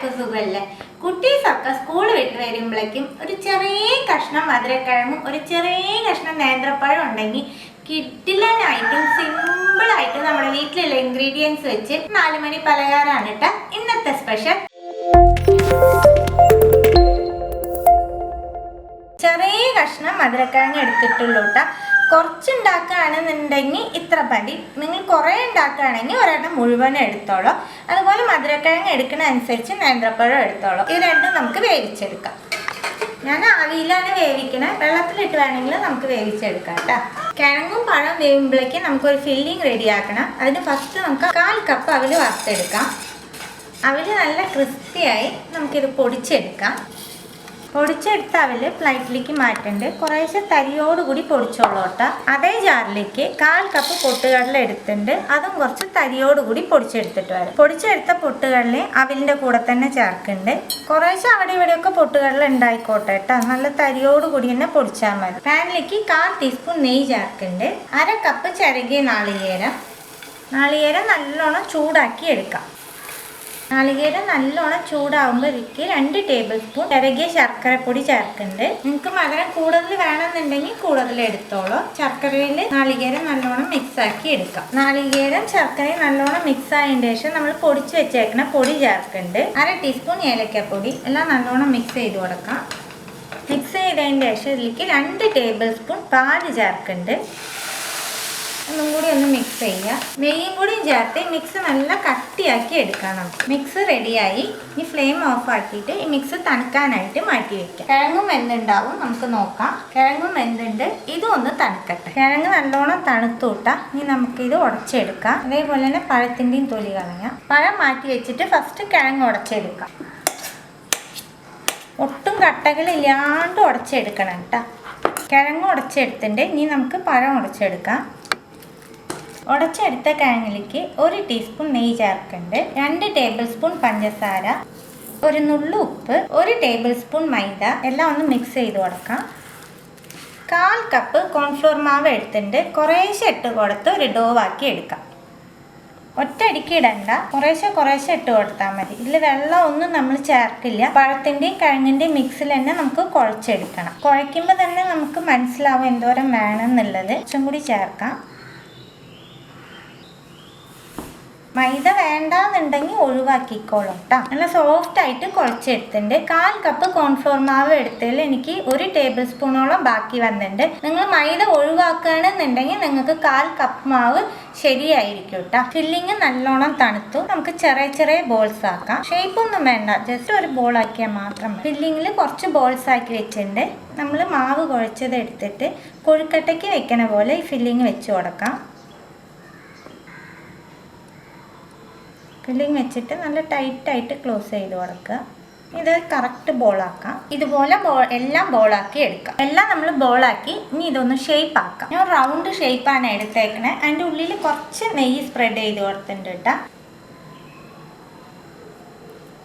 എല്ലാവർക്കും സുഖമല്ലേ കുട്ടീസൊക്കെ സ്കൂൾ വിട്ട് വരുമ്പോഴേക്കും ഒരു ചെറിയ കഷ്ണം മധുരക്കിഴങ്ങും ഒരു ചെറിയ കഷ്ണം നേന്ത്രപ്പഴം ഉണ്ടെങ്കിൽ കിഡിലനായിട്ടും സിമ്പിളായിട്ടും നമ്മുടെ വീട്ടിലുള്ള ഇൻഗ്രീഡിയൻസ് വെച്ച് നാലുമണി പലഹാരമാണ് കേട്ടോ ഇന്നത്തെ സ്പെഷ്യൽ ചെറിയ കഷ്ണം മധുരക്കിഴങ്ങ് എടുത്തിട്ടുള്ളൂ കേട്ടോ. കുറച്ചുണ്ടാക്കുകയാണെന്നുണ്ടെങ്കിൽ ഇത്ര പടി. നിങ്ങൾ കുറേ ഉണ്ടാക്കുകയാണെങ്കിൽ ഒരെണ്ണം മുഴുവൻ എടുത്തോളൂ. അതുപോലെ മധുരക്കിഴങ്ങ് എടുക്കുന്ന അനുസരിച്ച് നേന്ത്രപ്പഴം എടുത്തോളൂ. ഇത് രണ്ടും നമുക്ക് വേവിച്ചെടുക്കാം. ഞാൻ ആവിയിലാണ് വേവിക്കണേ. വെള്ളത്തിലിട്ട് വേണമെങ്കിൽ നമുക്ക് വേവിച്ചെടുക്കാം കേട്ടോ. കിഴങ്ങും പഴം വേവുമ്പോഴേക്ക് നമുക്കൊരു ഫില്ലിങ് റെഡിയാക്കണം അതിന് ഫസ്റ്റ് നമുക്ക് കാൽ കപ്പ് അവിൽ വറുത്തെടുക്കാം. അവിൽ നല്ല ക്രിസ്പിയായി നമുക്കിത് പൊടിച്ചെടുക്കാം. പൊടിച്ചെടുത്ത അവൽ പ്ലേറ്റിലേക്ക് മാറ്റേണ്ട. കുറേശ്ശെ തരിയോടുകൂടി പൊടിച്ചോളൂ കേട്ടോ. അതേ ജാറിലേക്ക് കാൽ കപ്പ് പൊട്ടുകടല എടുത്തിട്ടുണ്ട്. അതും കുറച്ച് തരിയോടുകൂടി പൊടിച്ചെടുത്തിട്ട് വരാം. പൊടിച്ചെടുത്ത പൊട്ടുകടല അവലിന്റെ കൂടെ തന്നെ ചേർക്കുന്നുണ്ട്. കുറേശ്ശെ അവിടെ ഇവിടെയൊക്കെ പൊട്ടുകടല ഉണ്ടായിക്കോട്ടെ കേട്ടോ. നല്ല തരിയോടുകൂടി തന്നെ പൊടിച്ചാൽ മതി. പാനിലേക്ക് കാൽ ടീസ്പൂൺ നെയ്യ് ചേർക്കുന്നുണ്ട്. അര കപ്പ് ചിരകിയ നാളികേരം. നാളികേരം നല്ലോണം ചൂടാക്കി എടുക്കാം. നാളികേരം നല്ലോണം ചൂടാവുമ്പോഴേക്ക് രണ്ട് ടേബിൾ സ്പൂൺ ഇറകിയ ശർക്കരപ്പൊടി ചേർക്കുന്നുണ്ട്. നിങ്ങൾക്ക് മധുരം കൂടുതൽ വേണമെന്നുണ്ടെങ്കിൽ കൂടുതൽ എടുത്തോളൂ. ശർക്കരയിൽ നാളികേരം നല്ലോണം മിക്സ് ആക്കി എടുക്കാം. നാളികേരം ശർക്കരയും നല്ലോണം മിക്സ് ആയതിന് ശേഷം നമ്മൾ പൊടിച്ച് വെച്ചേക്കുന്ന പൊടി ചേർക്കുന്നുണ്ട്. അര ടീസ്പൂൺ ഏലക്കപ്പൊടി എല്ലാം നല്ലോണം മിക്സ് ചെയ്ത് കൊടുക്കാം. മിക്സ് ചെയ്തതിന് ശേഷം ഇതിലേക്ക് രണ്ട് ടേബിൾ സ്പൂൺ പാൽ ചേർക്കുന്നുണ്ട്. ഒന്നും കൂടി ഒന്ന് മിക്സ് ചെയ്യുക നെയ്യും കൂടി ചേർത്ത് മിക്സ് നല്ല കട്ടിയാക്കി എടുക്കണം മിക്സ് റെഡിയായി ഈ ഫ്ലെയിം ഓഫ് ആക്കിയിട്ട് ഈ മിക്സ് തണുക്കാനായിട്ട് മാറ്റി വെക്കാം. കിഴങ്ങും വെന്തുണ്ടാവും. നമുക്ക് നോക്കാം. കിഴങ്ങും എന്തുണ്ട് ഇതും ഒന്ന് തണുക്കട്ടെ. കിഴങ്ങ് നല്ലോണം തണുത്തൂട്ടാ ഇനി നമുക്കിത് ഉടച്ചെടുക്കാം. അതേപോലെ തന്നെ പഴത്തിന്റെയും തൊലി കളയാം. പഴം മാറ്റി വെച്ചിട്ട് ഫസ്റ്റ് കിഴങ്ങ് ഉടച്ചെടുക്കാം. ഒട്ടും കട്ടകളില്ലാണ്ട് ഉടച്ചെടുക്കണം കേട്ടോ. കിഴങ്ങ് ഉടച്ചെടുത്തിട്ടുണ്ട്. ഇനി നമുക്ക് പഴം ഉടച്ചെടുക്കാം. ഉടച്ചെടുത്ത കിഴങ്ങിലേക്ക് ഒരു ടീസ്പൂൺ നെയ്യ് ചേർക്കുന്നുണ്ട് രണ്ട് ടേബിൾ സ്പൂൺ പഞ്ചസാര ഒരു നുള്ളു ഉപ്പ് ഒരു ടേബിൾ സ്പൂൺ മൈദ. എല്ലാം ഒന്ന് മിക്സ് ചെയ്ത് കൊടുക്കാം. കാൽ കപ്പ് കോൺഫ്ലോർ മാവ് എടുത്തിട്ട് കുറേശ്ശെ ഇട്ട് കൊടുത്ത് ഒരു ഡോവാക്കി എടുക്കാം. ഒറ്റയടിക്ക് ഇടണ്ട. കുറേശ്ശെ കുറേശ്ശെ ഇട്ട് കൊടുത്താൽ മതി. ഇതിൽ വെള്ളം ഒന്നും നമ്മൾ ചേർക്കില്ല. പഴത്തിന്റെയും കിഴങ്ങിന്റെയും മിക്സിൽ തന്നെ നമുക്ക് കുഴച്ചെടുക്കണം. കുഴയ്ക്കുമ്പോൾ തന്നെ നമുക്ക് മനസ്സിലാവും എന്തോരം വേണം എന്നുള്ളത്. കുറച്ചും കൂടി ചേർക്കാം. മൈദ വേണ്ടാന്നുണ്ടെങ്കിൽ ഒഴിവാക്കിക്കോളും കേട്ടോ നല്ല സോഫ്റ്റ് ആയിട്ട് കുഴച്ചെടുത്തിട്ടുണ്ട് കാൽ കപ്പ് കോൺഫ്ലോർ മാവ് എടുത്തതിൽ എനിക്ക് ഒരു ടേബിൾ സ്പൂണോളം ബാക്കി വന്നിട്ടുണ്ട്. നിങ്ങൾ മൈദ ഒഴിവാക്കുകയാണെന്നുണ്ടെങ്കിൽ നിങ്ങൾക്ക് കാൽ കപ്പ് മാവ് ശരിയായിരിക്കും കേട്ടോ ഫില്ലിങ് നല്ലോണം തണുത്തു. നമുക്ക് ചെറിയ ചെറിയ ബോൾസ് ആക്കാം. ഷേപ്പ് ഒന്നും വേണ്ട. ജസ്റ്റ് ഒരു ബോൾ ആക്കിയാൽ മാത്രം ഫില്ലിങ്ങിൽ കുറച്ച് ബോൾസ് ആക്കി വെച്ചിട്ടുണ്ട്. നമ്മൾ മാവ് കുഴച്ചത് എടുത്തിട്ട് കൊഴുക്കട്ടയ്ക്ക് വെക്കണ പോലെ ഈ ഫില്ലിങ് വെച്ച് കൊടുക്കാം. ഫില്ലിങ് വെച്ചിട്ട് നല്ല ടൈറ്റായിട്ട് ക്ലോസ് ചെയ്ത് കൊടുക്കുക. ഇത് കറക്റ്റ് ബോളാക്കാം ഇതുപോലെ ബോൾ എല്ലാം ബോളാക്കി എടുക്കാം. എല്ലാം നമ്മൾ ബോളാക്കി ഇനി ഇതൊന്ന് ഷേപ്പ് ആക്കാം. ഞാൻ റൗണ്ട് ഷേപ്പാണ് എടുത്തേക്കണേ. അതിന്റെ ഉള്ളിൽ കുറച്ച് നെയ്യ് സ്പ്രെഡ് ചെയ്ത് കൊടുത്തിട്ടുണ്ട് കേട്ടോ.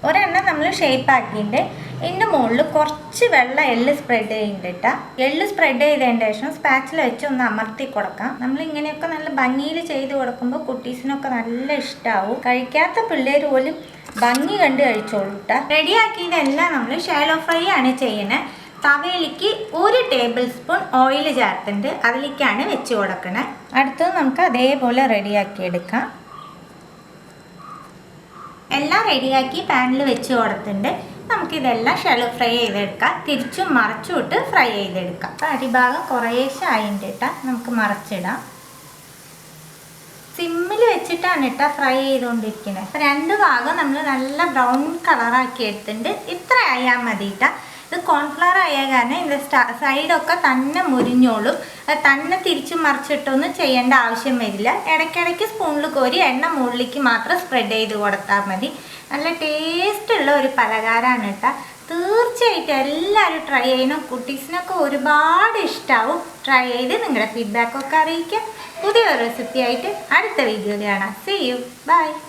ഒരെണ്ണം നമ്മൾ ഷേപ്പ് ആക്കിയിട്ട് ഇതിന്റെ മുകളിൽ കുറച്ച് വെള്ളം എള്ള് സ്പ്രെഡ് കേട്ടോ എള്ള് സ്പ്രെഡ് ചെയ്തതിന്റെ ശേഷം സ്പാച്ചിൽ വെച്ച് ഒന്ന് അമർത്തി കൊടുക്കാം. നമ്മൾ ഇങ്ങനെയൊക്കെ നല്ല ഭംഗിയിൽ ചെയ്ത് കൊടുക്കുമ്പോൾ കുട്ടീസിനൊക്കെ നല്ല ഇഷ്ടമാവും കഴിക്കാത്ത പിള്ളേർ പോലും ഭംഗി കണ്ട് കഴിച്ചോളൂ കേട്ടോ റെഡിയാക്കിയതെല്ലാം നമ്മൾ ഷാലോ ഫ്രൈ ആണ് ചെയ്യുന്നത് തവയിലേക്ക് ഒരു ടേബിൾ സ്പൂൺ ഓയിൽ ചേർത്തിട്ടുണ്ട് അതിലേക്കാണ് വെച്ച് കൊടുക്കണേ. അടുത്തത് നമുക്ക് അതേപോലെ റെഡിയാക്കി എടുക്കാം. എല്ലാം റെഡിയാക്കി പാനിൽ വെച്ച് കൊടുത്തിട്ടുണ്ട്. നമുക്കിതെല്ലാം ഷെലോ ഫ്രൈ ചെയ്തെടുക്കാം. തിരിച്ചും മറച്ചും ഇട്ട് ഫ്രൈ ചെയ്തെടുക്കാം. അപ്പോൾ അടിഭാഗം കുറേശ്ശെ ആയിട്ട് ഇട്ടാൽ നമുക്ക് മറച്ചിടാം. സിമ്മിൽ വെച്ചിട്ടാണ് കേട്ടോ ഫ്രൈ ചെയ്തുകൊണ്ടിരിക്കുന്നത്. അപ്പോൾ രണ്ട് ഭാഗം നമ്മൾ നല്ല ബ്രൗൺ കളറാക്കി എടുത്തിട്ടുണ്ട്. ഇത്ര ആയാൽ മതി ഇത് കോൺഫ്ലവർ ആയ കാരണം ഇതിന്റെ സൈഡൊക്കെ തന്നെ മുരിഞ്ഞോളും. അത് തന്നെ തിരിച്ച് മറിച്ചിട്ടൊന്നും ചെയ്യേണ്ട ആവശ്യം വരില്ല. ഇടയ്ക്കിടയ്ക്ക് സ്പൂണിൽ കോരി എണ്ണ മുകളിലേക്ക് മാത്രം സ്പ്രെഡ് ചെയ്ത് കൊടുത്താൽ മതി. നല്ല ടേസ്റ്റുള്ള ഒരു പലഹാരമാണ് കേട്ടോ. തീർച്ചയായിട്ടും എല്ലാവരും ട്രൈ ചെയ്യണം. കുട്ടീസിനൊക്കെ ഒരുപാട് ഇഷ്ടമാവും ട്രൈ ചെയ്ത് നിങ്ങളുടെ ഫീഡ്ബാക്കൊക്കെ അറിയിക്കാം. പുതിയ റെസിപ്പി ആയിട്ട് അടുത്ത വീഡിയോയിൽ കാണാം. See you by